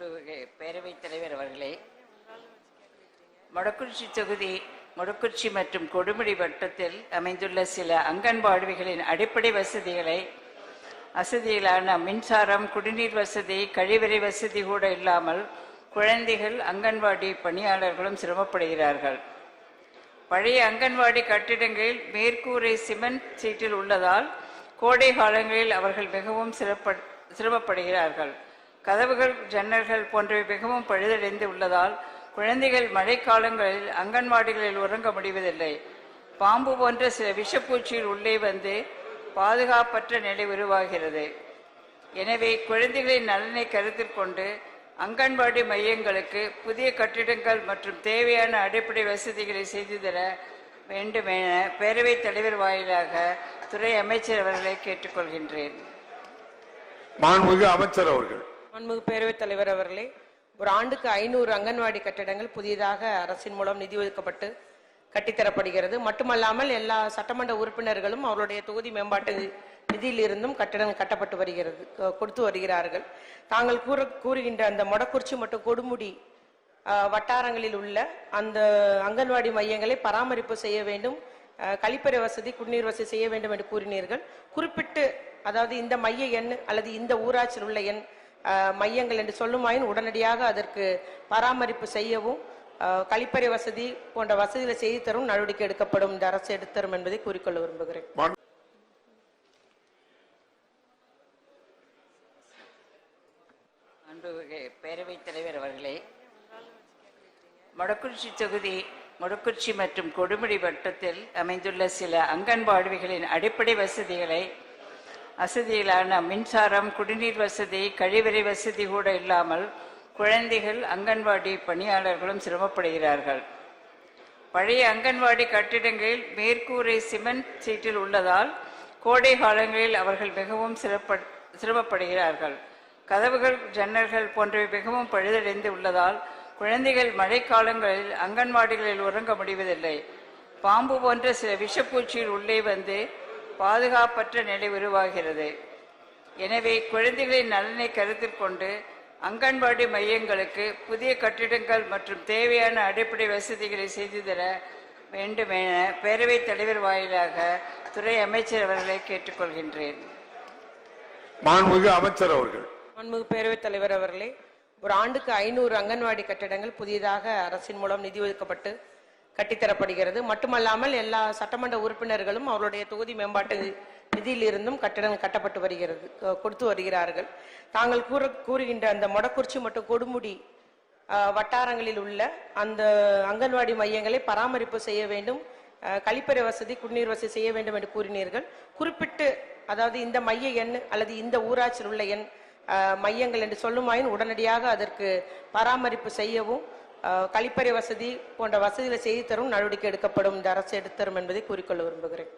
பேரவைத் தலைவர் அவர்களே மொடக்குறிச்சி தொகுதி மொடக்குறிச்சி மற்றும் கொடுமுடி வட்டத்தில் அமைந்துள்ள சில அங்கன்வாடிகளின் அடிப்படை வசதிகளை வசதிகளான மின்சாரம் குடிநீர் வசதி கழிவறை வசதி கூட இல்லாமல் குழந்தைகள் அங்கன்வாடி பணியாளர்களும் சிரமப்படுகிறார்கள். பழைய அங்கன்வாடி கட்டிடங்களில் மேற்கூரை சிமெண்ட் சீட்டில் உள்ளதால் கோடை காலங்களில் அவர்கள் மிகவும் சிறப்ப சிரமப்படுகிறார்கள். கதவுகள் ஜன்னல்கள் போன்றவை மிகவும் பழுதடைந்து உள்ளதால் குழந்தைகள் மழைக்காலங்களில் அங்கன்வாடிகளில் உறங்க முடிவதில்லை. பாம்பு போன்ற சில விஷப்பூச்சியில் உள்ளே வந்து பாதுகாப்பற்ற நிலை உருவாகிறது. எனவே குழந்தைகளின் நலனை கருத்தில் கொண்டு அங்கன்வாடி மையங்களுக்கு புதிய கட்டிடங்கள் மற்றும் தேவையான அடிப்படை வசதிகளை செய்து தர வேண்டும் என பேரவைத் தலைவர் வாயிலாக துறை அமைச்சர் அவர்களை கேட்டுக்கொள்கின்றேன். மாண்புமிகு அமைச்சர் அவர்கள் மாண்புமிகு பேரவைத் தலைவர் அவர்களே ஒரு ஆண்டுக்கு ஐநூறு அங்கன்வாடி கட்டிடங்கள் புதிதாக அரசின் மூலம் நிதி ஒதுக்கப்பட்டு கட்டித்தரப்படுகிறது மட்டுமல்லாமல் எல்லா சட்டமன்ற உறுப்பினர்களும் அவருடைய தொகுதி மேம்பாட்டு நிதியிலிருந்தும் கட்டிடங்கள் கட்டப்பட்டு வருகிறது கொடுத்து வருகிறார்கள். தாங்கள் கூற கூறுகின்ற அந்த மொடக்குறிச்சி மற்றும் கொடுமுடி வட்டாரங்களில் உள்ள அந்த அங்கன்வாடி மையங்களை பராமரிப்பு செய்ய வேண்டும் கழிப்பறை வசதி குடிநீர் வசதி செய்ய வேண்டும் என்று கூறினீர்கள். குறிப்பிட்டு அதாவது இந்த மைய எண் அல்லது இந்த ஊராட்சியில் உள்ள எண் மையங்கள் என்று சொல்லுமாயின் உடனடியாக அதற்கு பராமரிப்பு செய்யவும் கழிப்பறை வசதி போன்ற வசதிகளை செய்து தரும் நடவடிக்கை எடுக்கப்படும். இந்த அரசு எடுத்தரும் என்பதை கூறிக்கொள்ள விரும்புகிறேன். பேரவைத் தலைவர் அவர்களே மொடக்குறிச்சி தொகுதி மொடக்குறிச்சி மற்றும் கொடுமுடி வட்டத்தில் அமைந்துள்ள சில அங்கன்வாடிகளின் அடிப்படை வசதிகளை வசதிகளான மின்சாரம் குடிநீர் வசதி கழிவறை வசதி கூட இல்லாமல் குழந்தைகள் அங்கன்வாடி பணியாளர்களும் சிரமப்படுகிறார்கள். பழைய அங்கன்வாடி கட்டிடங்களில் மேற்கூரை சிமெண்ட் சீட்டில் உள்ளதால் கோடை காலங்களில் அவர்கள் மிகவும் சிறப்ப சிரமப்படுகிறார்கள். கதவுகள் ஜன்னல்கள் போன்றவை மிகவும் பழுதடைந்து உள்ளதால் குழந்தைகள் மழைக்காலங்களில் அங்கன்வாடிகளில் உறங்க முடிவதில்லை. பாம்பு போன்ற சில விஷப்பூச்சியில் உள்ளே வந்து பாதுகாப்பற்ற நிலை உருவாகிறது. எனவே குழந்தைகளின் நலனை கருத்தில் கொண்டு அங்கன்வாடி மையங்களுக்கு புதிய கட்டிடங்கள் மற்றும் தேவையான அடிப்படை வசதிகளை செய்து தர வேண்டும் என பேரவைத் தலைவர் வாயிலாக துறை அமைச்சர் அவர்களை கேட்டுக்கொள்கின்றேன். மாண்புமிகு அமைச்சர் அவர்கள். மாண்புமிகு பேரவைத் தலைவர் அவர்களே ஒரு ஆண்டுக்கு ஐநூறு அங்கன்வாடி கட்டிடங்கள் புதிதாக அரசின் மூலம் நிதி ஒதுக்கப்பட்டு கட்டித்தரப்படுகிறது. மட்டுமல்லாமல் எல்லா சட்டமன்ற உறுப்பினர்களும் அவருடைய தொகுதி மேம்பாட்டு நிதியிலிருந்தும் கட்டிடம் கட்டப்பட்டு வருகிறது கொடுத்து வருகிறார்கள். தாங்கள் கூற கூறுகின்ற அந்த மொடக்குறிச்சி மற்றும் கொடுமுடி வட்டாரங்களில் உள்ள அந்த அங்கன்வாடி மையங்களை பராமரிப்பு செய்ய வேண்டும் கழிப்பறை வசதி குடிநீர் வசதி செய்ய வேண்டும் என்று கூறினீர்கள். குறிப்பிட்டு அதாவது இந்த மைய எண் அல்லது இந்த ஊராட்சியில் உள்ள எண் மையங்கள் என்று சொல்லுமாயின் உடனடியாக அதற்கு பராமரிப்பு செய்யவும் கழிப்பறை வசதி போன்ற வசதிகளை செய்து தரும் நடவடிக்கை எடுக்கப்படும் இந்த அரசு எடுத்தரும் என்பதை கூறிக்கொள்ள விரும்புகிறேன்.